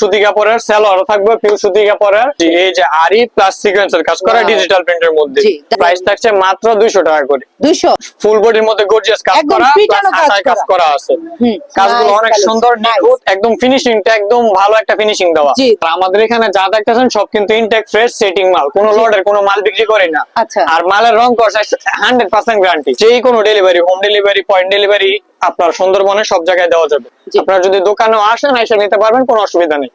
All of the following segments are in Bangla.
সুতি কাপড়ের সেলর থাকবে পিউ সুতি কাপড়ের এই যে আরি প্লাস সিকোয়েন্সের কাজ করা ডিজিটাল প্রিন্টের মধ্যে। প্রাইস থাকছে মাত্র 200 টাকা করে। দুইশো? ফুল বডির মধ্যে গর্জিয়াস কাজ করা কাজ করা। করা আছে। কাজগুলো অনেক সুন্দর নিখুঁত একদম ফিনিশিংটা একদম ভালো একটা ফিনিশিং দেওয়া। আর আমাদের এখানে যা দেখতেছেন সব কিন্তু ইনটেক ফ্রেশ সেটিং মাল। কোনো। লটের কোনো মাল বিক্রি করে না। আচ্ছা। আর মালের রং কষ হান্ড্রেড পার্সেন্ট গ্যারান্টি যেই কোনো delivery home delivery point delivery আপনার সুন্দরবনে সব জায়গায় দেওয়া যাবে। আপনারা যদি দোকানে আসেন এসে নিতে পারবেন কোনো অসুবিধা নেই।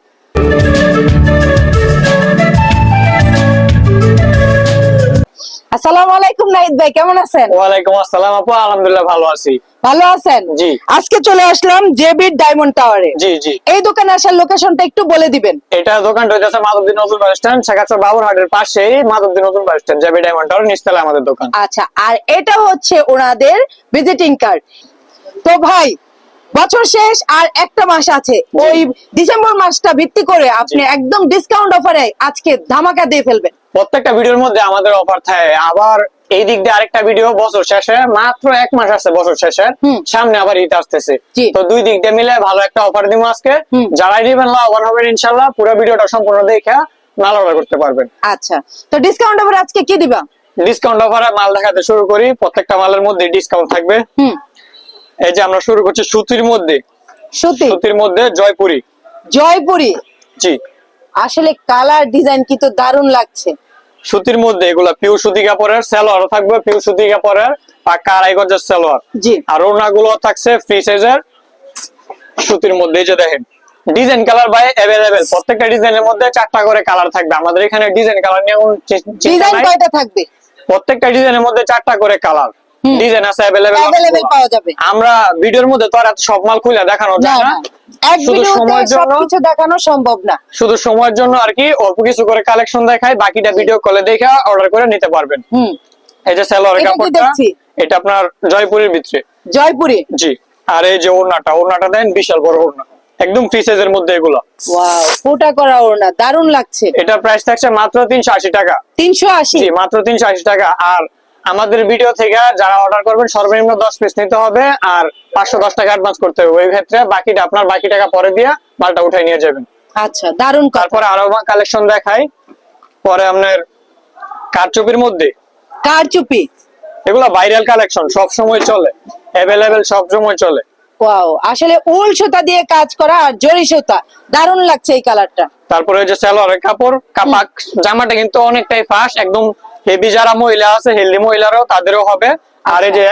আসসালামু আলাইকুম নাহিদ ভাই কেমন আছেন? ওয়ালাইকুম আসসালাম আপু আলহামদুলিল্লাহ ভালো আছি। ভালো আছেন? জি। আজকে চলে আসলাম জেবির ডায়মন্ড টাওয়ারে। জি জি। এই দোকানে আসার লোকেশনটা একটু বলে দিবেন। এটা দোকানটা হচ্ছে মাধবদী নতুন বাস স্ট্যান্ড শেখাচ্ছ বাবুরহাটের পাশেই মাধবদী নতুন বাস স্ট্যান্ড যাবে ডায়মন্ড টাওয়ার নিচতলা আমাদের দোকান। আচ্ছা আর এটা হচ্ছে ওনাদের ভিজিটিং কার্ড। তো ভাই বছর শেষ আর একটা মাস আছে। ওই ডিসেম্বর মাসটা ভিত্তি করে আপনি একদম ডিসকাউন্ট অফারে আজকে ধামাকা দিয়ে ফেলবেন। প্রত্যেকটা ভিডিওর মধ্যে আমাদের অফার থাকে। আবার এই দিক দিয়ে আরেকটা ভিডিও বছর শেষে মাত্র এক মাস আছে বছর শেষে। সামনে আবার ঈদ আসতেছে। তো দুই দিক দিয়ে মিলে ভালো একটা অফার দিব আজকে। যারাই নেবেন লাভবান হবেন ইনশাল্লাহ পুরো ভিডিওটা সম্পূর্ণ দেখে মাল অর্ডার করতে পারবেন। আচ্ছা। তো ডিসকাউন্ট অফার আজকে কি দিবা? ডিসকাউন্ট অফারে মাল দেখাতে শুরু করি। প্রত্যেকটা মালের মধ্যে ডিসকাউন্ট থাকবে। এই যে আমরা শুরু করছি সুতির মধ্যে। সুতির মধ্যে জয়পুরি। জয়পুরি? জি। আসলে কালার ডিজাইন কি তো দারুণ লাগছে। সুতির মধ্যে এগুলা পিউ সুতি কাপড়ের সেলোয়ার থাকবে পিউ সুতি কাপড়ের পাক্কা আড়াই গজের সেলোয়ার। জি। আর ওনাগুলো থাকছে ফ্রি সাইজের সুতির মধ্যে যে দেখেন। ডিজাইন কালার বাই অ্যাভেলেবেল প্রত্যেকটা ডিজাইনের মধ্যে চারটা করে কালার থাকবে। আমাদের এখানে ডিজাইন কালার নিয়ে ডিজাইন কয়টা থাকবে? প্রত্যেকটা ডিজাইনের মধ্যে চারটা করে কালার। ডিজাইন আছে অ্যাভেলেবেল অ্যাভেলেবেল পাওয়া যাবে। আমরা ভিডিওর মধ্যে তো আর এত সব মাল খুলে দেখানো যায় না। এক সময়ের জন্য দেখানো সম্ভব না। শুধু সময়ের জন্য আর কি অল্প কিছু করে কালেকশন দেখাই বাকিটা ভিডিও কলে দেখে অর্ডার করে নিতে পারবেন। হুম। এই যে সেলোয়ার এটা কাপড়টা এটা আপনার জয়পুরের ভিতরে। জয়পুরি? জি। আর এই যে ওড়নাটা ওড়নাটা দেন বিশাল বড় ওড়না। একদম ফ্রি সাইজের মধ্যে এগুলো। ওয়াও ফোটা করা ওড়না দারুণ লাগছে। এটার প্রাইস থাকছে মাত্র তিনশো আশি টাকা। তিনশো আশি? জি মাত্র তিনশো আশি টাকা। আর আমাদের ভিডিও থেকে যারা অর্ডার করবেন সর্বনিম্ন দশ পিস নিতে হবে আর পাঁচশো দশ টাকা অ্যাডভান্স করতে হবে। ওই ক্ষেত্রে বাকিটা আপনার বাকি টাকা পরে দিয়ে মালটা উঠাই নিয়ে যাবেন। আচ্ছা কথা। তারপরে আরও কালেকশন দেখাই। পরে আপনার কারচুপির মধ্যে। কারচুপি? এগুলো ভাইরাল কালেকশন সব সময় চলে। অ্যাভেলেবেল সব সময় চলে। ওয়াও আসলে উল সুতা দিয়ে কাজ করা আর জরি সুতা দারুণ লাগছে এই কালারটা তারপরে ওই যে সালোয়ারের কাপড় কাপাক জামাটা কিন্তু অনেকটাই ফাঁস একদম হেভি যারা মহিলা আছে হেলদি মহিলারাও তাদেরও হবে। আর এই যে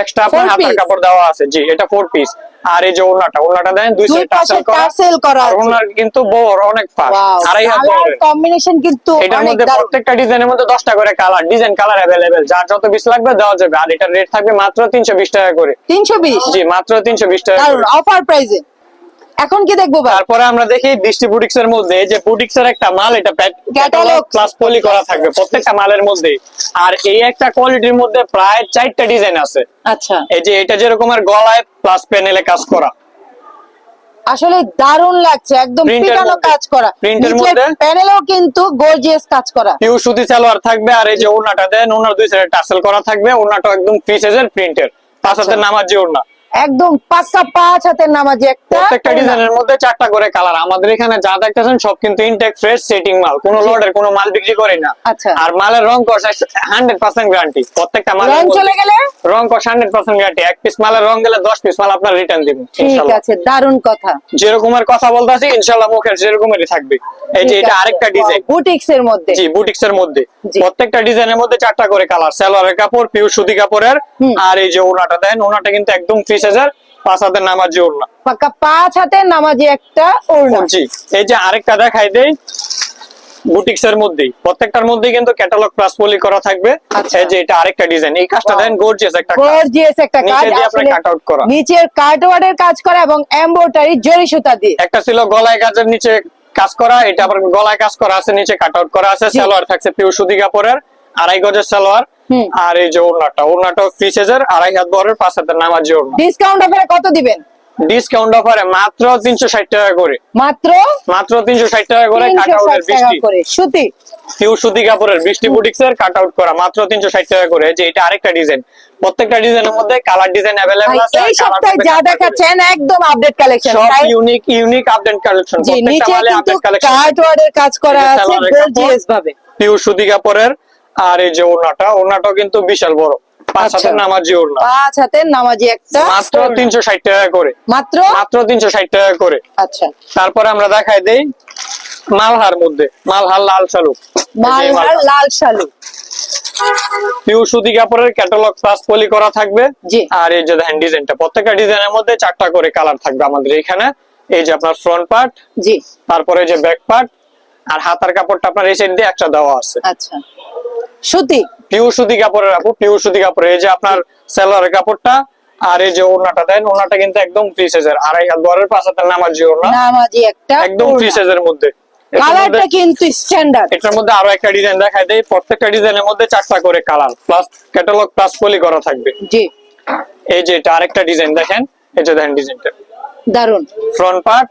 এক্সট্রা আপনার হাতের কাপড় দেওয়া আছে জি এটা ফোর পিস আর এই যে ওড়নাটা ওড়নাটা দেন দুই সাইড টাসেল করা। আর আছে। ওড়নার কিন্তু বড় অনেক ফাঁস ওয়াও আড়াই হাত কম্বিনেশন কিন্তু এটার মধ্যে প্রত্যেকটা ডিজাইনের মধ্যে দশটা করে কালার ডিজাইন কালার অ্যাভেলেবেল যার যত পিস লাগবে দেওয়া যাবে। আর এটার রেট থাকবে মাত্র তিনশো বিশ টাকা করে। তিনশো বিশ? জি মাত্র তিনশো বিশ টাকা অফার প্রাইজে এখন কি দেখব তারপরে আমরা দেখি দৃষ্টি বুটিক্স এর মধ্যে যে বুটিক্স এর একটা মাল এটা ক্যাটালগ প্লাস পলি করা থাকবে প্রত্যেকটা মালের মধ্যে আর এই একটা কোয়ালিটির মধ্যে প্রায় চারটা ডিজাইন আছে। আচ্ছা। এই যে এটা যেরকম আর গলায় প্লাস প্যানেলে কাজ করা। আসলে দারুণ লাগছে একদম পিটানো কাজ করা। নিচের মধ্যে? প্যানেলও কিন্তু গর্জিয়াস কাজ করা। পিউ সুতি সালোয়ার থাকবে আর এই যে ওড়নাটা দেন ওনার দুই সাইডে টাসেল করা থাকবে ওড়নাটা একদম ফ্রি সাইজের প্রিন্টের পাঁচ আচ্ছা। হাতের যে ওড়না। একদম পাক্কা পাঁচ হাতের নামাজি একটা প্রত্যেকটা ডিজাইনের মধ্যে চারটা করে কালার আমাদের এখানে যা দেখতেছেন সব কিন্তু ইনটেক ফ্রেশ সেটিং মাল। কোনো লটের কোনো মাল বিক্রি করি না। আচ্ছা। আর মালের রং কষ হান্ড্রেড পার্সেন্ট গ্যারান্টি প্রত্যেকটা মালের রং চলে গেলে? রং কষ হান্ড্রেড পার্সেন্ট গ্যারান্টি এক পিস মালের রং গেলে দশ পিস মাল আপনার রিটার্ন দিবেন ঠিক আছে দারুণ কথা। যেরকমের কথা বলতেছি ইনশাল্লাহ মুখের সেরকমেরই থাকবে। এই যে এটা আরেকটা ডিজাইন বুটিক্স এর মধ্যে। জি বুটিক্স এর মধ্যে প্রত্যেকটা ডিজাইনের মধ্যে চারটা করে কালার সালোয়ারের কাপড় পিওর সুতি কাপড়ের। আর এই যে ওনাটা দেন ওনাটা কিন্তু একদম ফ্রি সাইজের পাঁচ হাতের নামার যে ওড়না। পাক্কা পাঁচ হাতের নামাজি একটা ওড়না। জি এই যে আরেকটা দেখাই দেই বুটিক্স এর মধ্যেই। প্রত্যেকটার মধ্যেই কিন্তু ক্যাটালগ প্লাস পলি করা থাকবে। আচ্ছা। এই যে এটা আরেকটা ডিজাইন এই কাজটা দেন গর্জিয়াস একটা গর্জিয়াস একটা কাজ। নিচে দিয়ে আপনার কাট আউট করা। নিচের কার্টওয়ার্ডের কাজ করা এবং এমব্রয়ডারি জরি সুতা দিয়ে। একটা ছিল গলায় কাজের নিচে কাজ করা এটা আবার গলায় কাজ করা আছে নিচে কাট আউট করা আছে সালোয়ার থাকছে কাপড়ের আড়াই গজের সালোয়ার। আর এই যে ওড়নাটা ওড়নাটা ফ্রি সাইজের আড়াই হাত বহরের পাঁচ হাতের নামার যে ওড়না। ডিসকাউন্ট অফারে কত দিবেন? ডিসকাউন্ট অফারে মাত্র তিনশো ষাট টাকা করে। মাত্র? মাত্র তিনশো ষাট টাকা করে বৃষ্টি। সুতি? পিউ সুতি কাপড়ের বৃষ্টি বুটিক্স এর কাট আউট করা মাত্র তিনশো ষাট টাকা করে। যে এটা আরেকটা ডিজাইন প্রত্যেকটা ডিজাইনের মধ্যে কালার ডিজাইন অ্যাভেলেবল আছে এই সপ্তাহে যা দেখাচ্ছেন একদম আপডেট কালেকশন সব ইউনিক ইউনিক আপডেট কালেকশন প্রত্যেকটা মালে আপডেট কালেকশন কার্ড ওয়ার্ডের কাজ করা আছে গর্জিয়াস ভাবে। পিউ সুতি কাপড়ের আর এই যে ওড়নাটা ওড়নাটাও কিন্তু বিশাল বড়। পাঁচ। হাতের নামাজি ওড়না। পাঁচ হাতের নামাজি একটা মাত্র তিনশো ষাট টাকা করে। মাত্র? মাত্র তিনশো ষাট টাকা করে। আচ্ছা। তারপরে আমরা দেখাই দেই মালহার মধ্যে। মালহার লাল শালু মালহার লাল শালু পিউ সুতি কাপড়ের ক্যাটালগ প্লাস পলি করা থাকবে। জি। আর এই যে দেখেন ডিজাইনটা প্রত্যেকটা ডিজাইনের মধ্যে চারটা করে কালার থাকবে আমাদের এখানে। এই যে আপনার ফ্রন্ট পার্ট জি। তারপরে যে ব্যাক পার্ট আর হাতার কাপড়টা আপনার এই সাইড দিয়ে একটা দেওয়া আছে। আচ্ছা। সুতি? পিউ সুতি কাপড়ের আপু পিউ সুতি কাপড়। এই যে আপনার সেলোয়ারের কাপড়টা আর এই যে ওড়নাটা দেন ওড়নাটা কিন্তু একদম ফ্রি সাইজের আড়াই হাত বরের পাঁচ হাতের নামাজি ওড়না নামাজি একটা একদম ফ্রি সাইজের মধ্যে। কালারটা কিন্তু স্ট্যান্ডার্ড এটার মধ্যে আরও একটা ডিজাইন দেখাই দেয় প্রত্যেকটা ডিজাইনের মধ্যে চারটা করে colour plus catalogue plus poly করা থাকবে। জি। এই যে এটা আরেকটা ডিজাইন দেখেন। এই যে দেখেন ডিজাইনটা দারুণ ফ্রন্ট পার্ট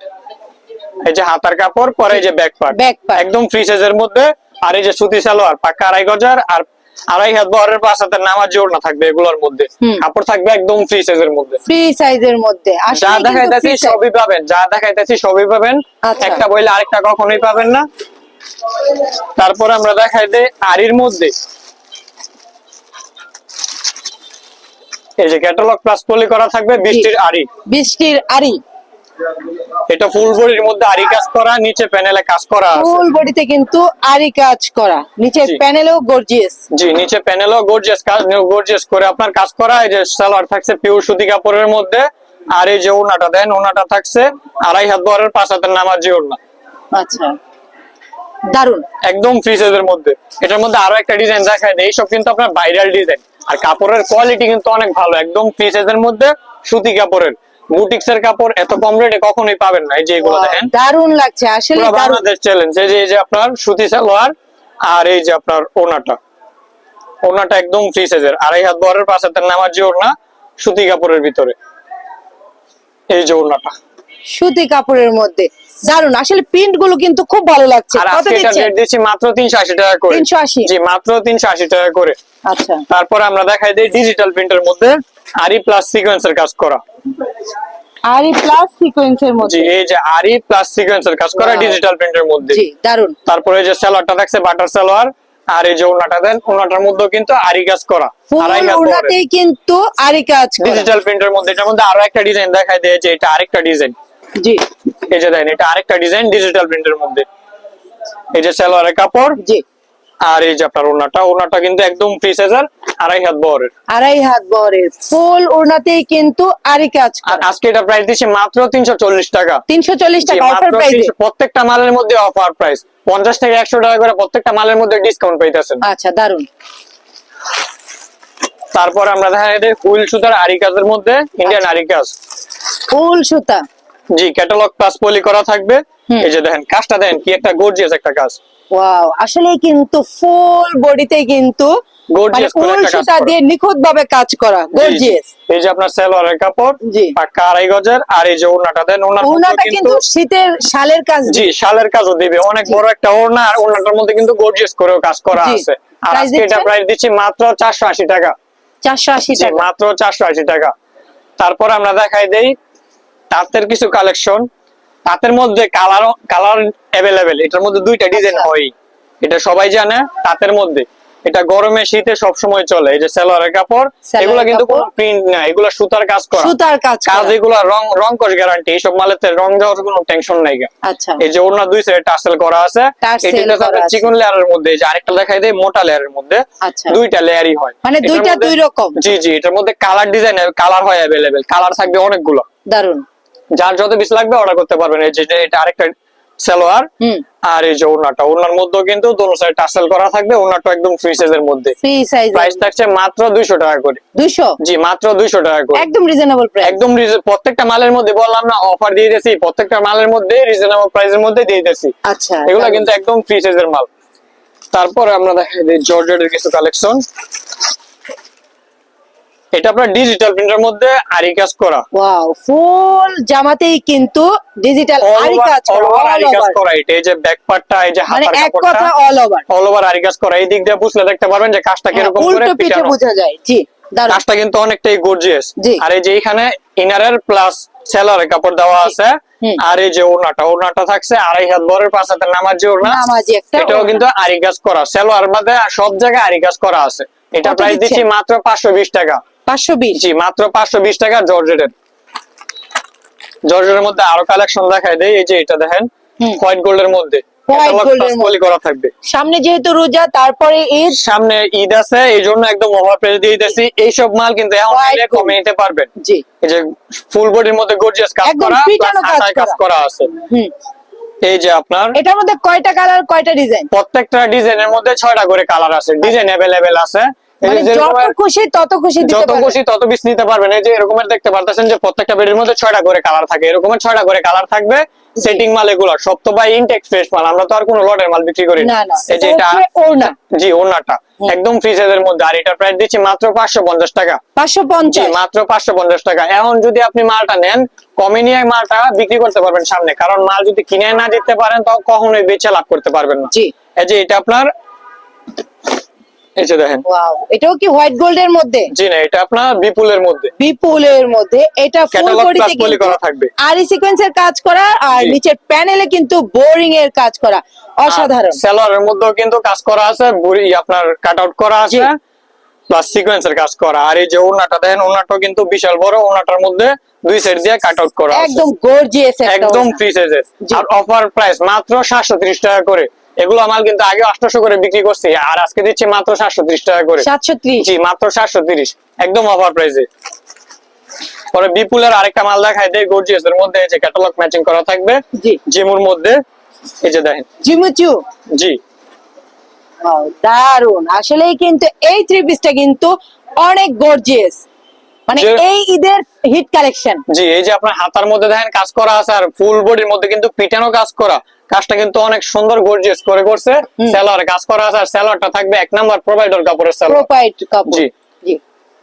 এই যে হাতার কাপড় পরে এই যে ব্যাক পার্ট। একদম ফ্রি সাইজের মধ্যে। আর এই যে সুতি সালোয়ার পাক্কা আড়াই গজার আর আড়াই হাত বহরের পাঁচ হাতের নামাজ জোর না থাকবে এগুলোর মধ্যে। কাপড় থাকবে একদম ফ্রি সাইজের মধ্যে। ফ্রি সাইজের মধ্যে। যা দেখাইতেছি সবই পাবেন যা দেখাইতেছি সবই পাবেন। আচ্ছা। একটা বইলে আরেকটা কখনোই পাবেন না। তারপর আমরা দেখাই দেই আরির মধ্যে। এই যে ক্যাটালগ প্লাস পলি করা থাকবে বৃষ্টির আরি বৃষ্টির আরি এটা ফুল বডির মধ্যে আরি কাজ করা নিচে প্যানেলে কাজ করা আছে। ফুল বডিতে কিন্তু আরি কাজ করা। নিচে। প্যানেলও গর্জিয়াস জি নিচে প্যানেলও গর্জিয়াস কাজ গর্জিয়াস করে আপনার কাজ করা এই যে সালোয়ার থাকছে পিওর সুতি কাপড়ের মধ্যে আর এই যে ওনাটা দেন ওনাটা থাকছে আড়াই হাত বরের পাঁচ হাতের নামাজি ওড়না। আচ্ছা। দারুণ একদম ফ্রি সাইজের মধ্যে। এটার মধ্যে আরও একটা ডিজাইন দেখায় দেয় এইসব কিন্তু আপনার ভাইরাল ডিজাইন আর কাপড়ের কোয়ালিটি কিন্তু অনেক ভালো একদম ফ্রি সাইজের মধ্যে সুতি কাপড়ের। বুটিক্স এর কাপড় এত কম রেটে কখনোই পাবেন না এই যে এগুলো দেখেন। দারুণ লাগছে আসলে বাংলাদেশ চ্যালেঞ্জ এই যে এই যে আপনার সুতি সালোয়ার আর এই যে আপনার ওনাটা। ওনাটা একদম ফ্রি সাইজের আড়াই হাত বরের পাঁচ হাতের নামার যে ওড়না সুতি কাপড়ের ভিতরে। এই যে ওড়নাটা। সুতি কাপড়ের মধ্যে। দারুণ আসলে প্রিন্টগুলো কিন্তু খুব ভালো লাগছে। আর কত দিচ্ছেন? রেট দিচ্ছি মাত্র তিনশো আশি টাকা করে। 380 জি মাত্র তিনশো আশি টাকা করে। আচ্ছা। তারপরে আমরা দেখাই দিই ডিজিটাল প্রিন্টের মধ্যে আরি প্লাস সিকোয়েন্সের কাজ করা। আরি প্লাস সিকোয়েন্সের জি মধ্যে। এই যে আরি প্লাস সিকোয়েন্সের কাজ করা ডিজিটাল প্রিন্টের মধ্যে। জি দারুণ তারপরে যে সালোয়ারটা থাকছে বাটার সালোয়ার আর এই যে ওনাটা দেন ওনাটার মধ্যে কিন্তু আরি কাজ করা ফুল ওনাতেই কিন্তু আরি কাজ ডিজিটাল প্রিন্টের মধ্যে এটার মধ্যে আরও একটা ডিজাইন দেখাই দেয় যে এটা আরেকটা ডিজাইন জি। এই যে দেখেন এটা আরেকটা ডিজাইন ডিজিটাল প্রিন্টের মধ্যে। এই যে সালোয়ারের কাপড় জি। আর এই যে আপনার ওনাটা ওনাটা কিন্তু একদম ফ্রি সাইজের আড়াই হাত বহরের। আড়াই হাত বহরের। ফুল ওনাতেই কিন্তু আরি কাজ আর আজকে এটা প্রাইস দিচ্ছি মাত্র তিনশো চল্লিশ টাকা। তিনশো চল্লিশ জি, টাকা অফার প্রাইসে 300 প্রত্যেকটা মালের মধ্যে অফার প্রাইস পঞ্চাশ থেকে একশো টাকা করে প্রত্যেকটা মালের মধ্যে ডিসকাউন্ট পাইতেছেন। আচ্ছা দারুণ তারপর আমরা দেখা যায় হুইল সুতার আরি কাজের মধ্যে ইন্ডিয়ান আচ্ছা। আরি কাজ। ফুল সুতা। জি ক্যাটালগ প্লাস পলি করা থাকবে। এই যে দেখেন কাজটা দেন কি একটা গর্জিয়াস একটা কাজ। ওয়াও আসলে কিন্তু ফুল বডিতে কিন্তু মানে ফুল করা। দিয়ে নিখুঁত ভাবে কাজ করা জি, জি। গর্জিয়াস এই যে আপনার সালোয়ারের কাপড় পাক্কা আড়াই গজের আর এই যে ওড়নাটা দেন ওড়নার কিন্তু কিন্তু শীতের শালের কাজ জি শালের কাজও দিবে। অনেক বড় একটা ওড়না আর ওড়নাটার মধ্যে কিন্তু গর্জিয়াস করেও কাজ করা আছে। আর আজকে এটা? প্রাইস দিচ্ছি মাত্র চারশো আশি টাকা। চারশো আশি টাকা। মাত্র চারশো আশি টাকা। তারপর আমরা দেখাই দেই তাঁতের কিছু কালেকশন তাঁতের মধ্যে কালার কালার অ্যাভেলেবেল এটার মধ্যে দুইটা ডিজাইন আচ্ছা। হয় এটা সবাই জানে তাঁতের মধ্যে এটা গরমে শীতে সব সময় চলে এই যে সেলোয়ারের কাপড় এগুলা কিন্তু। কোনো প্রিন্ট না এগুলা সুতার কাজ করা সুতার কাজ কাজ। এগুলা রং রং কস গ্যারান্টি এইসব মালেতে রং যাওয়ার কোনো টেনশন নাই গা। আচ্ছা এই যে ওনার দুই সাইডে টাসেল করা আছে এটা আছে। চিকন লেয়ারের মধ্যে যে আরেকটা দেখাই দেয় মোটা লেয়ারের মধ্যে আচ্ছা দুইটা লেয়ারই হয় মানে দুইটা দুই রকম জি জি এটার মধ্যে কালার ডিজাইন কালার হয় অ্যাভেলেবেল কালার থাকবে অনেকগুলো দারুণ যার যত বেশি লাগবে অর্ডার করতে পারবেন। এই যে এটা আরেকটা সালোয়ার হুম। আর এই যে ওনাটা ওনার মধ্যেও কিন্তু দোনো সাইড টাসেল করা থাকবে ওনাটা একদম ফ্রি সাইজের মধ্যে। ফ্রি সাইজ প্রাইস থাকছে মাত্র দুইশো টাকা করে। দুশো জি মাত্র দুইশো টাকা করে। একদম রিজনেবল প্রাইস একদম প্রত্যেকটা মালের মধ্যে বললাম না অফার দিয়ে দিয়েছি প্রত্যেকটা মালের মধ্যে রিজনেবল প্রাইসের মধ্যে দিয়ে দিয়েছি। আচ্ছা এগুলো কিন্তু একদম ফ্রি সাইজের মাল। তারপরে আমরা দেখাই দিই জর্জেটের কিছু কালেকশন এটা আপনার ডিজিটাল প্রিন্টের মধ্যে আরি কাজ করা। ওয়াও ফুল জামাতেই কিন্তু ডিজিটাল আরি কাজ করা করা। এটা এই যে ব্যাক পার্টটা এই যে মানে এক কথা অল ওভার অল ওভার আরি কাজ করা। এই দিক দিয়ে বুঝলে দেখতে পারবেন যে কাজটা কীরকম করে হ্যাঁ, পিঠে বোঝা যায়। জি কাজটা কিন্তু অনেকটাই গর্জিয়াস আর এই যে এখানে ইনারের প্লাস সেলারের কাপড় দেওয়া আছে। আর এই যে ওড়নাটা ওড়নাটা থাকছে আড়াই হাত বরের পাঁচ হাতের নামাজ যে ওড়না এটাও কিন্তু আরি কাজ করা। সেলোয়ার বাদে সব জায়গায় আরি কাজ করা আছে। এটা প্রাইস? দিচ্ছি মাত্র পাঁচশো বিশ টাকা। পাঁচশো বিশ। জি মাত্র পাঁচশো বিশ টাকা জর্জেটের। জর্জেটের মধ্যে আরও কালেকশন দেখায় দেয় এই যে এটা দেখেন হোয়াইট গোল্ডের মধ্যে। সামনে যেহেতু রোজা তারপরে ঈদ। সামনে ঈদ আছে এই জন্য একদম ওভার প্রাইস দিয়ে দিতেছি। এইসব মাল কিন্তু gold। কমে নিতে পারবেন। জি। এই যে ফুল বডির মধ্যে গর্জিয়াস কাজ করা প্লাস কাজ করা। আছে। এই যে আপনার। এটার মধ্যে কয়টা কালার কয়টা ডিজাইন প্রত্যেকটা ডিজাইনের মধ্যে ছয়টা করে কালার আছে। ডিজাইন অ্যাভেলেবেল আছে। যত যেরকমের- খুশি তত খুশি দিতে যত। খুশি তত পিস নিতে পারবেন। এই যে এরকমের দেখতে পারতেছেন যে প্রত্যেকটা বেডের মধ্যে ছয়টা করে কালার থাকে। এরকমের ছয়টা করে কালার থাকবে সেটিং মাল এগুলো। সব তো ভাই ইনটেক ফ্রেশ মাল। আমরা তো আর কোনো লটের মাল বিক্রি করি না, না, এই যে এটা এটা জি ওড়নাটা। একদম ফ্রি সাইজের মধ্যে। আর এটা প্রাইস দিচ্ছি মাত্র পাঁচশো পঞ্চাশ টাকা। মাত্র এখন যদি আপনি মালটা নেন কমে নিয়ে মালটা বিক্রি করতে পারবেন সামনে। কারণ মাল যদি কিনে না দিতে পারেন তো কখনোই বেচে লাভ করতে পারবেন না। জি। এই যে এটা আপনার এই যে দেখেন। ওয়াও এটাও কি হোয়াইট গোল্ড এর মধ্যে? জি না এটা আপনার বিপুলের মধ্যে। বিপুলের মধ্যে। এটা ফুল বডিতে। আরি সিকোয়েন্সের কাজ করা আর নিচের প্যানেলে কিন্তু বোরিং এর কাজ করা। অসাধারণ। মধ্যেও কিন্তু কাজ করা আছে বুড়ি আপনার কাট আউট করা আছে প্লাস সিকোয়েন্সের কাজ করা। আর এই যে ওড়নাটা দেখেন ওড়নাটাও কিন্তু বিশাল বড় ওড়নাটার মধ্যে দুই সাইড দিয়ে কাট আউট করা একদম গর্জিয়াস একদম ফ্রি সাইজের আর অফার প্রাইস মাত্র সাতশো ত্রিশ টাকা করে। এগুলো মাল কিন্তু আগে আটশো করে বিক্রি করছি আর আজকে দিচ্ছি মাত্র সাতশো ত্রিশ টাকা করে। সাতশো ত্রিশ? জি মাত্র সাতশো একদম অফার প্রাইসে পরে বিপুলের আরেকটা মাল দেখায় দেয় গর্জিয়াস এর মধ্যে এই যে ক্যাটালগ ম্যাচিং করা থাকবে জি। জিমুর মধ্যে এই যে দেখেন। জিমুচু? জি। দারুণ আসলেই কিন্তু এই থ্রি পিসটা কিন্তু অনেক গর্জিয়াস মানে এই ঈদের হিট কালেকশন জি এই যে আপনার হাতার মধ্যে দেখেন কাজ করা আছে আর ফুল বডির মধ্যে কিন্তু পিটানো কাজ করা। কাজটা কিন্তু অনেক সুন্দর গর্জিয়াস করে করছে। সেলার কাজ করা আছে আর সেলারটা থাকবে এক নাম্বার প্রোভাইডার কাপড়ের সেলার। প্রোপাইট কাপড়। জি।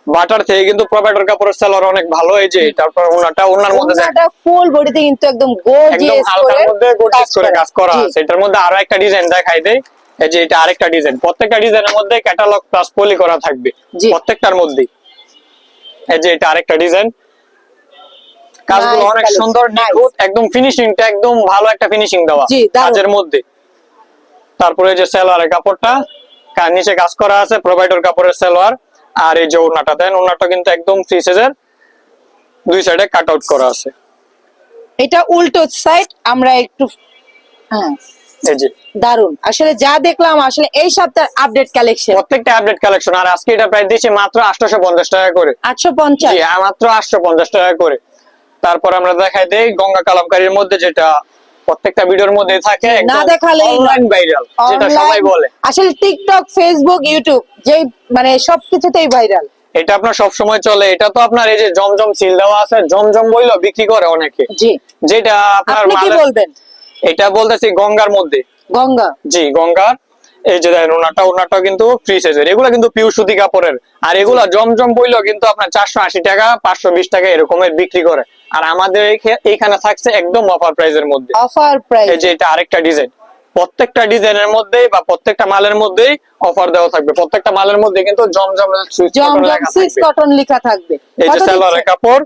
বাটার থেকে কিন্তু প্রোভাইডার কাপড়ের সেলার অনেক ভালো এই যে তারপর ওনাটা ওনার মধ্যে ওনাটা ফুল বডিতে কিন্তু একদম গর্জিয়াস করে মধ্যে গর্জিয়াস করে কাজ করা আছে। এটার মধ্যে আরও একটা ডিজাইন দেখাই দেয় এই যে এটা আরেকটা ডিজাইন প্রত্যেকটা ডিজাইনের মধ্যে ক্যাটালগ প্লাস পলি করা থাকবে প্রত্যেকটার মধ্যেই। এই যে এটা আরেকটা ডিজাইন কাজগুলো অনেক সুন্দর নিখুঁত একদম ফিনিশিংটা একদম ভালো একটা ফিনিশিং দেওয়া কাজের মধ্যে। তারপরে যে সেলোয়ারের কাপড়টা নিচে কাজ করা আছে প্রোভাইডার কাপড়ের সেলোয়ার আর এই যে ওড়নাটা দেন ওড়নাটা কিন্তু একদম ফ্রি সাইজের দুই সাইডে কাট আউট করা আছে। এটা উল্টো সাইড আমরা একটু হ্যাঁ দারুণ আসলে যা দেখলাম আসলে এই সপ্তাহের আপডেট কালেকশন প্রত্যেকটা আপডেট কালেকশন আর আজকে এটা প্রায় দিচ্ছি মাত্র আটশো পঞ্চাশ টাকা করে। আটশো পঞ্চাশ। মাত্র আটশো পঞ্চাশ টাকা করে। তারপর আমরা দেখাই দেই গঙ্গা কালামকারীর মধ্যে যেটা প্রত্যেকটা ভিডিওর মধ্যে থাকে না দেখালেই নয়। অনলাইন ভাইরাল যেটা সবাই বলে। আসলে টিকটক ফেসবুক ইউটিউব যেই মানে সবকিছুতেই ভাইরাল এটা আপনার সব সময় চলে। এটা তো আপনার এই যে জমজম সিল দেওয়া আছে জমজম বইলো বিক্রি করে অনেকে। জি। যেটা আপনার আপনি কি বলবেন? এটা বলতেছি গঙ্গার মধ্যে। গঙ্গা। জি গঙ্গার এই যে দেখেন ওনাটা ওনাটা কিন্তু ফ্রি সাইজের এগুলা কিন্তু পিউ সুতি কাপড়ের। আর এগুলা জমজম বইলেও কিন্তু আপনার চারশো আশি টাকা পাঁচশো বিশ টাকা এরকমের বিক্রি করে। আর আমাদের এইখে- এইখানে থাকছে একদম অফার প্রাইজের মধ্যে। অফার প্রাইস এই যে এটা আরেকটা ডিজাইন প্রত্যেকটা ডিজাইনের মধ্যেই বা প্রত্যেকটা মালের মধ্যেই অফার দেওয়া থাকবে। প্রত্যেকটা মালের মধ্যে কিন্তু জমজম সুইচ কটন লেখা থাকবে। এই যে কত সালোয়ারের কাপড়।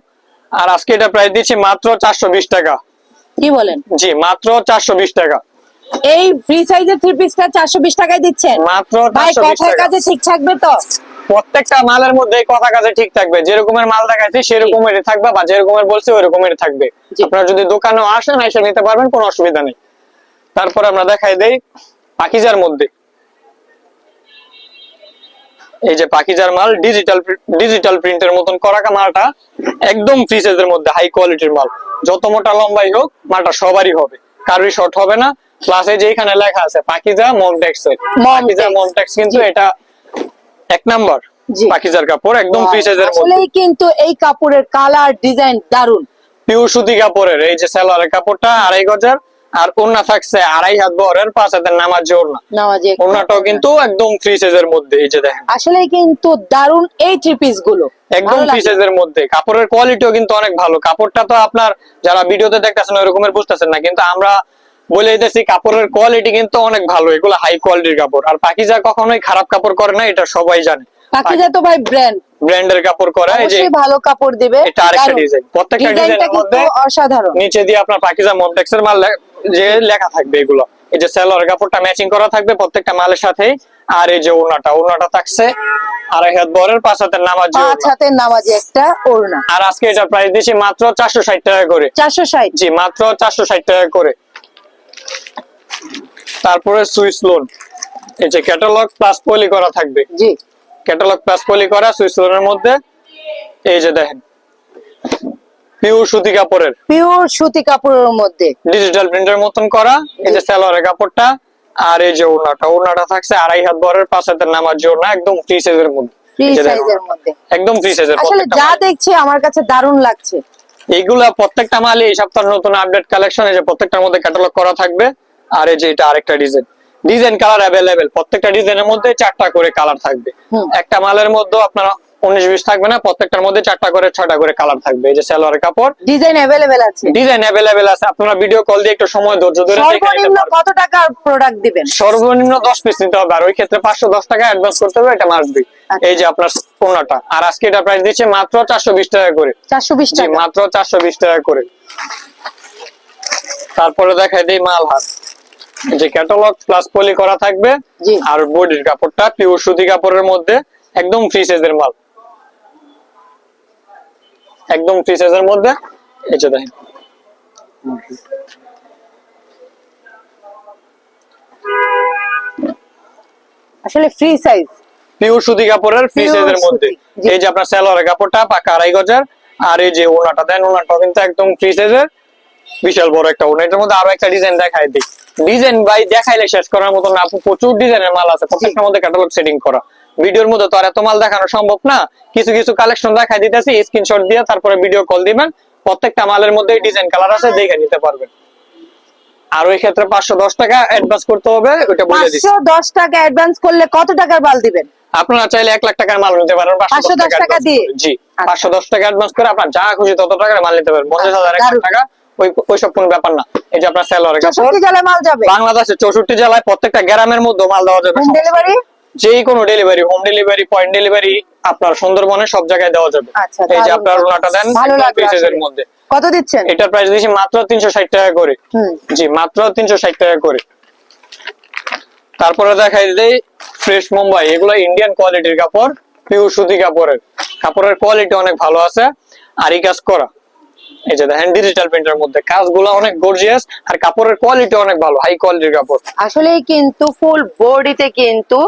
আর আজকে এটা প্রাইস দিচ্ছি মাত্র চারশো বিশ টাকা। কি বলেন? জি মাত্র চারশো বিশ টাকা। এই ফ্রি সাইজের থ্রি পিসটা চারশো বিশ টাকায় দিচ্ছেন। মাত্র ভাই কথার কাছে ঠিক থাকবে তো? প্রত্যেকটা মালের মধ্যে কথা কাজে ঠিক থাকবে। যেরকমের মাল দেখাচ্ছি সেরকমেরই থাকবে বা যেরকমের বলছি ওই রকমেরই থাকবে। আপনারা যদি দোকানেও আসেন এসে নিতে পারবেন কোনো অসুবিধা নেই। তারপরে আমরা দেখাই দেই পাকিজার মধ্যে। এই যে পাকিজার মাল ডিজিটাল ডিজিটাল প্রিন্টের মতন করা মালটা একদম ফ্রি সাইজের মধ্যে হাই কোয়ালিটির মাল। যত মোটা লম্বাই হোক মালটা সবারই হবে। কারোরই শর্ট হবে না। প্লাস এই যে লেখা আছে পাকিজা মমটেক্স পাকিজা। মমটেক্স কিন্তু এটা এক নাম্বার। পাকিজার কাপড় একদম ফ্রি সাইজের মধ্যে। কিন্তু এই কাপড়ের কালার ডিজাইন দারুণ পিওর সুতি কাপড়ের এই যে সালোয়ারের কাপড়টা আড়াই গজার আর ওন্না থাকছে আড়াই হাত বহরের পাঁচ হাতের নামাজ কিন্তু একদম ফ্রি সাইজের মধ্যে এই যে দেখেন। আসলে কিন্তু দারুণ এই থ্রি পিসগুলো। একদম ফ্রি সাইজের মধ্যে। কাপড়ের কোয়ালিটিও কিন্তু অনেক ভালো। কাপড়টা তো আপনার যারা ভিডিওতে দেখতেছেন ওই রকমের বুঝতেছেন না। কিন্তু আমরা বলে দিতেছি কাপড়ের কোয়ালিটি কিন্তু অনেক ভালো এগুলো হাই কোয়ালিটির কাপড়। আর পাকিজা কখনোই খারাপ কাপড় করে না এটা সবাই জানে। পাখিজা তো ভাই ব্র্যান্ড ব্র্যান্ডের কাপড় করে এই যে ভালো কাপড় দিবে। এটা আরেকটা ডিজাইন প্রত্যেকটা ডিজাইনের মধ্যে অসাধারণ। নিচে দিয়ে আপনার পাকিজা মমটেক্সের মাল যে লেখা থাকবে এগুলো। এই যে কাপড়টা ম্যাচিং করা থাকবে প্রত্যেকটা মালের সাথেই। আর এই যে ওড়নাটা ওড়নাটা থাকছে আড়াই হাত বরের পাঁচ হাতের নামাজ যে পাঁচ হাতের নামাজে একটা ওড়না। আর আজকে এটা প্রাইস দিচ্ছি মাত্র চারশো ষাট টাকা করে। চারশো ষাট। জি মাত্র চারশো ষাট টাকা করে। তারপরে সুইস লোন এই যে ক্যাটালগ প্লাস পলি করা থাকবে। জি। ক্যাটালগ প্লাস পলি করা সুইস লোনের মধ্যে। এই যে দেখেন। পিওর সুতি কাপড়ের। পিওর সুতি কাপড়ের মধ্যে। ডিজিটাল প্রিন্টের মতন করা। এই যে সালোয়ারের কাপড়টা। আর এই যে ওড়নাটা। ওড়নাটা থাকছে আড়াই হাত বরের পাঁচ হাতের নামার জন্য একদম ফ্রি সাইজের মধ্যে। ফ্রি সাইজের মধ্যে। একদম ফ্রি সাইজের আসলে যা দেখছি আমার কাছে দারুণ লাগছে। এইগুলা প্রত্যেকটা মালে এই সপ্তাহের নতুন আপডেট কালেকশন এই যে প্রত্যেকটার মধ্যে ক্যাটালগ করা থাকবে। আর এই যে এটা আরেকটা ডিজাইন ডিজাইন কালার অ্যাভেলেবেল প্রত্যেকটা ডিজাইনের মধ্যে চারটা করে কালার থাকবে। একটা মালের মধ্যে আপনার উনিশ বিশ থাকবে না প্রত্যেকটার মধ্যে চারটা করে ছয়টা করে কালার থাকবে। এই যে সালোয়ারের কাপড়। ডিজাইন অ্যাভেলেবেল আছে। ডিজাইন অ্যাভেলেবেল আছে। আপনারা ভিডিও কল দিয়ে একটু সময় ধৈর্য ধরে সর্বনিম্ন কত টাকার প্রোডাক্ট দিবেন? সর্বনিম্ন দশ পিস নিতে হবে। আর ওই ক্ষেত্রে পাঁচশো দশ টাকা অ্যাডভান্স করতে হবে এটা মাসবি আচ্ছা। এই যে আপনার কোনাটা আর আজকে এটা প্রাইস দিচ্ছে মাত্র চারশো বিশ টাকা করে। চারশো বিশ জি টাকা। মাত্র চারশো বিশ টাকা করে। তারপরে দেখাই দিই মাল হাত এই যে ক্যাটালগ প্লাস পলি করা থাকবে। আর বডির কাপড়টা পিওর সুতি কাপড়ের মধ্যে। একদম ফ্রি সাইজের মাল। একদম ফ্রি সাইজের মধ্যে এই যে দেখেন। আসলে ফ্রি সাইজ পিওর সুতি কাপড়ের ফ্রি সাইজের মধ্যে। এই যে আপনার সালোয়ারের কাপড়টা পাকা আড়াই গজার আর এই যে ওনাটা দেন ওনাটা কিন্তু একদম ফ্রি সাইজের বিশাল বড় একটা ওনা এটার মধ্যে আরও একটা ডিজাইন দেখাই দিই। ডিজাইন ভাই দেখাইলে শেষ করার মতো না প্রচুর ডিজাইনের মাল আছে। প্রত্যেকটার মধ্যে ক্যাটালগ সেটিং করা। ভিডিওর মধ্যে তো আর এত মাল দেখানো সম্ভব না। কিছু কিছু কালেকশন দেখাই দিতেছি স্ক্রিনশট দিয়ে তারপরে ভিডিও কল দিবেন। প্রত্যেকটা মালের মধ্যে ডিজাইন কালার আছে দেখে নিতে পারবেন। আর ওই ক্ষেত্রে পাঁচশো দশ টাকা অ্যাডভান্স করতে হবে ওটা বলে দিচ্ছি। দশ টাকা অ্যাডভান্স করলে কত টাকার বাল দিবেন? আপনারা চাইলে এক লাখ টাকার মাল নিতে পারেন পাঁচশো 510 দশ টাকা দিয়ে? জি আচ্ছা। পাঁচশো দশ টাকা অ্যাডভান্স করে আপনার যা খুশি তত টাকার মাল নিতে পারবেন। পঞ্চাশ হাজার। টাকা ওই ওইসব কোনো ব্যাপার না। এই যে আপনার স্যালোয়ারের কাছে। মাল বাংলাদেশে চৌষট্টি জেলায় প্রত্যেকটা গ্রামের মধ্যে মাল দেওয়া যাবে ডেলিভারি যে কোনো delivery home delivery point delivery আপনার সুন্দরবনে সব জায়গায় দেওয়া যাবে। আচ্ছা, এই যে আপনার ওনাটা দেন আসলে। মধ্যে। কত দিচ্ছেন? এটার প্রাইস দিয়েছি মাত্র তিনশো ষাট টাকা করে। জি মাত্র তিনশো ষাট টাকা করে। তারপরে দেখাই দেই ফ্রেশ মুম্বাই এগুলো ইন্ডিয়ান কোয়ালিটির কাপড় পিওর সুতি কাপড়ের। কাপড়ের কোয়ালিটি অনেক ভালো আছে আর এই কাজ করা। এই যে দেখেন ডিজিটাল প্রিন্টের মধ্যে। কাজগুলো অনেক গর্জিয়াস আর কাপড়ের কোয়ালিটি অনেক ভালো হাই কোয়ালিটির কাপড়। আসলে কিন্তু ফুল বডিতে কিন্তু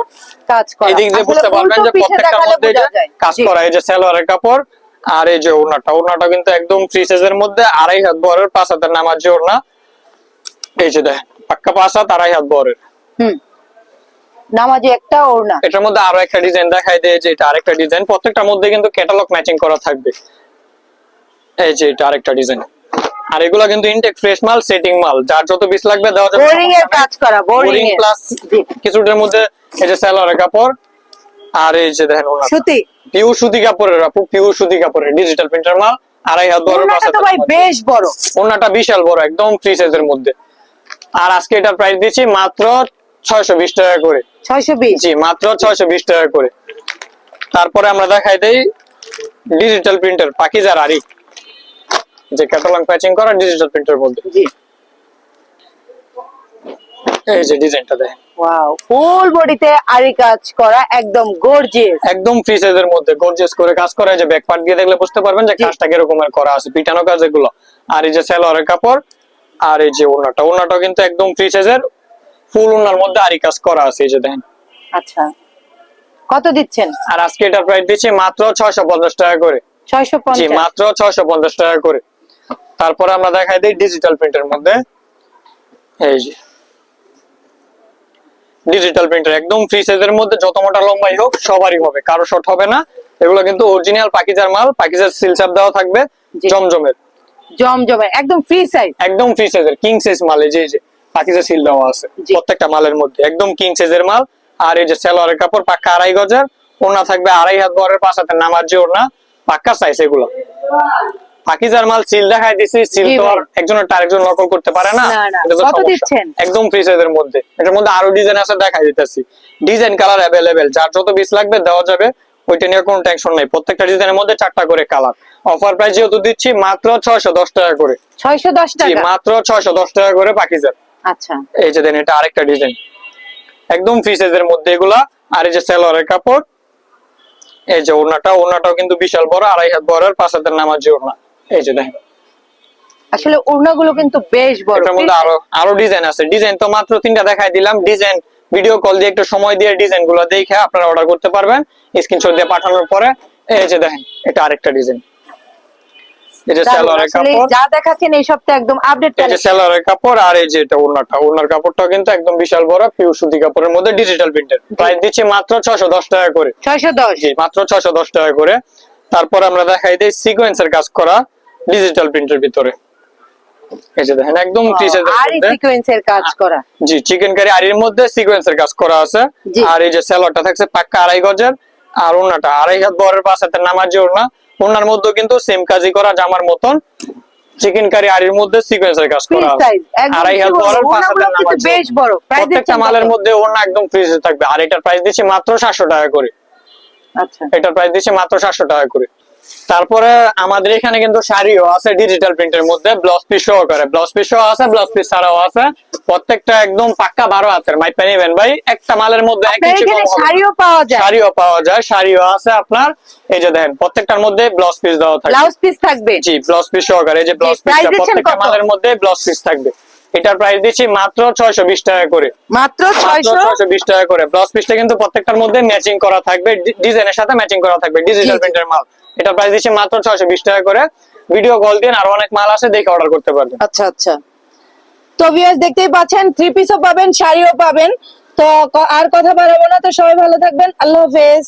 কাজ করা। এই দিক দিয়ে বুঝতে পারবেন যে দেখালে মধ্যে। কাজ করা এই যে সালোয়ারের কাপড় আর এই যে ওড়নাটা। ওড়নাটা কিন্তু একদম ফ্রি সাইজের মধ্যে আড়াই হাত বরের পাঁচ হাতের নামার যে ওড়না। এই যে দেখেন পাক্কা পাঁচ হাত আড়াই হাত বরের। হুম। নামাজে একটা ওড়না। এটার মধ্যে আরও একটা ডিজাইন দেখাই দেয় যে এটা আরেকটা ডিজাইন প্রত্যেকটার মধ্যে কিন্তু ক্যাটালগ ম্যাচিং করা থাকবে। এই যে এটা আরেকটা ডিজাইন আর এগুলো কিন্তু ইনটেক ফ্রেশ মাল সেটিং মাল। যার যত বিশ লাগবে দেওয়া যাবে। বোরিং এর কাজ করা বোরিং প্লাস কিছুটার মধ্যে এই যে সালোয়ারের কাপড় আর এই যে দেখেন সুতি। পিওর সুতি কাপড়ের আপু পিওর সুতি কাপড়ের ডিজিটাল প্রিন্টার মাল আড়াই হাত বড় তো ভাই বেশ বড়। ওড়নাটা বিশাল বড় একদম ফ্রি সাইজের মধ্যে। আর আজকে এটার প্রাইস দিচ্ছি মাত্র ছয়শো বিশ টাকা করে। ছয়শো বিশ? জি মাত্র ছয়শো বিশ টাকা করে। তারপরে আমরা দেখাই দেই ডিজিটাল প্রিন্টার পাকিজার আরি যে ক্যাটালগ প্যাচিং করা ডিজিটাল প্রিন্টার মধ্যে। জি। এই যে ডিজাইনটা দেখেন। ওয়াও ফুল বডিতে আরি কাজ করা একদম গর্জিয়াস একদম ফ্রি সাইজের মধ্যে গর্জিয়াস করে কাজ করা যে ব্যাক পার্ট দিয়ে দেখলে বুঝতে পারবেন যে। কাজটা কিরকমের করা আছে পিটানো কাজ এগুলো। আর এই যে সালোয়ারের কাপড় আর এই যে ওড়নাটা। ওড়নাটা কিন্তু একদম ফ্রি সাইজের ফুল ওড়নার মধ্যে আরি কাজ করা আছে এই যে দেখেন। আচ্ছা। কত দিচ্ছেন? আর আজকে এটা প্রাইস দিচ্ছি মাত্র ছয়শো পঞ্চাশ টাকা করে। ছয়শো জি মাত্র ছয়শো পঞ্চাশ টাকা করে। তারপরে আমরা দেখাই দিই ডিজিটাল প্রিন্টের মধ্যে। এই যে। ডিজিটাল প্রিন্টার একদম ফ্রি সাইজের মধ্যে যত মোটা লম্বাই হোক সবারই হবে কারও শর্ট হবে না। এগুলো কিন্তু অরিজিনাল পাকিজার মাল পাকিজার সিলচাপ দেওয়া থাকবে। জমজমের। জমজমে একদম ফ্রি সাইজ একদম ফ্রি সাইজের কিং সাইজ মাল এই যে এই যে পাকিজা সিল দেওয়া আছে প্রত্যেকটা মালের মধ্যে একদম কিং সাইজের মাল। আর এই যে সেলোয়ারের কাপড় পাক্কা আড়াই গজের ওড়না থাকবে আড়াই হাত বরের হাতের নামার যে ওড়না পাক্কা সাইজ এগুলো। পাকিজার মাল সিল দেখাই দিছি সিল তো একজনের তার একজন নকল করতে পারে না? একদম ফ্রি সাইজের মধ্যে। এটার মধ্যে আরও ডিজাইন আছে দেখাই দিতেছি। ডিজাইন কালার অ্যাভেলেবেল যার যত পিস লাগবে দেওয়া যাবে। ওইটা নিয়ে কোনো টেনশন নাই। প্রত্যেকটা ডিজাইনের মধ্যে চারটা করে কালার অফার প্রাইস যেহেতু দিচ্ছি মাত্র ছয়শো দশ টাকা করে। ছয়শো দশ জি টাকা? মাত্র ছয়শো দশ টাকা করে পাকিজার। আচ্ছা। এই যে দেন এটা আরেকটা ডিজাইন একদম ফ্রি সাইজের মধ্যে এগুলা। আর এই যে সেলোয়ারের কাপড়। এই যে ওড়নাটা ওড়নাটাও কিন্তু বিশাল বড়। আড়াই হাত বড় আর পাঁচ হাতের নামার যে ওড়না। এই যে দেখেন। আসলে ওড়নাগুলো কিন্তু বেশ বড় এটার মধ্যে আরও আরও ডিজাইন আছে। ডিজাইন তো মাত্র তিনটা দেখাই দিলাম। ডিজাইন ভিডিও কল দিয়ে একটু সময় দিয়ে ডিজাইনগুলো দেখে আপনারা অর্ডার করতে পারবেন। স্ক্রিনশট দিয়ে পাঠানোর পরে এই যে দেখেন এটা আরেকটা ডিজাইন এই যে দারুণ। কাপড়। যা দেখাচ্ছেন এই সপ্তাহে একদম আপডেট এই যে সেলোয়ারের কাপড় আর এই যে এটা ওড়নাটা। ওড়নার কাপড়টাও কিন্তু একদম বিশাল বড় পিউ সুতি কাপড়ের মধ্যে ডিজিটাল প্রাইস দিচ্ছি মাত্র টাকা করে। জি মাত্র টাকা করে। তারপর আমরা দেখাই দিই সিকোয়েন্সের কাজ করা। ডিজিটাল প্রিন্টের ভিতরে। এই যে দেখেন একদম পিসের আর সিকোয়েন্সের কাজ করা। জি চিকেন কারি আরির মধ্যে সিকোয়েন্সের কাজ করা আছে। আর এই যে স্যালাডটা থাকছে পাক্কা আড়াই গজের আর ওড়নাটা আড়াই হাত বরের পাঁচ নামার যে ওড়না ওড়নার মধ্যে কিন্তু সেম কাজই করা জামার মতন। চিকেন কারি আরির মধ্যে সিকোয়েন্সের কাজ করা আছে। সাইজ একদম আড়াই হাত বরের পাঁচ নামার বেশ বড় প্রত্যেকটা মালের মধ্যে একদম ফ্রিজে থাকবে। আর এটার প্রাইস দিচ্ছি মাত্র সাতশো টাকা করে। আচ্ছা। এটার প্রাইস দিচ্ছি মাত্র সাতশো টাকা করে। তারপরে আমাদের এখানে কিন্তু শাড়িও আছে ডিজিটাল প্রিন্টের মধ্যে ব্লাউজ পিস সহকারে ব্লাউজ পিস সহ আছে ব্লাউজ পিস ছাড়াও আছে। প্রত্যেকটা একদম পাক্কা বারো হাতের মাইপা নেবেন ভাই। একটা মালের মধ্যে এক ইঞ্চি কম শাড়িও পাওয়া যায়। শাড়িও পাওয়া যায় শাড়িও আছে আপনার। এই যে দেখেন প্রত্যেকটার মধ্যে ব্লাউজ পিস দেওয়া থাকবে ব্লাউজ পিস থাকবে? জি ব্লাউজ পিস সহকারে। এই যে ব্লাউজ পিসটা প্রত্যেকটা মালের মধ্যে ব্লাউজ পিস থাকবে। এটার প্রাইস দিচ্ছি মাত্র ছয়শো বিশ টাকা করে। মাত্র ছয়শো? ছয়শো বিশ টাকা করে। ব্লাউজ পিসটা কিন্তু প্রত্যেকটার মধ্যে ম্যাচিং করা থাকবে ডিজাইনের সাথে ম্যাচিং করা থাকবে ডিজিটাল। প্রিন্টের মাল। এটা প্রাইস দিচ্ছি মাত্র ছয়শো বিশ টাকা করে। ভিডিও কল দিন আর অনেক মাল আছে দেখে অর্ডার করতে পারবেন। আচ্ছা আচ্ছা। তো ভিউয়ার্স দেখতেই পাচ্ছেন থ্রি পিসও পাবেন শাড়িও পাবেন। তো আর কথা বাড়াবো না তো সবাই ভালো থাকবেন। আল্লাহ হাফেজ।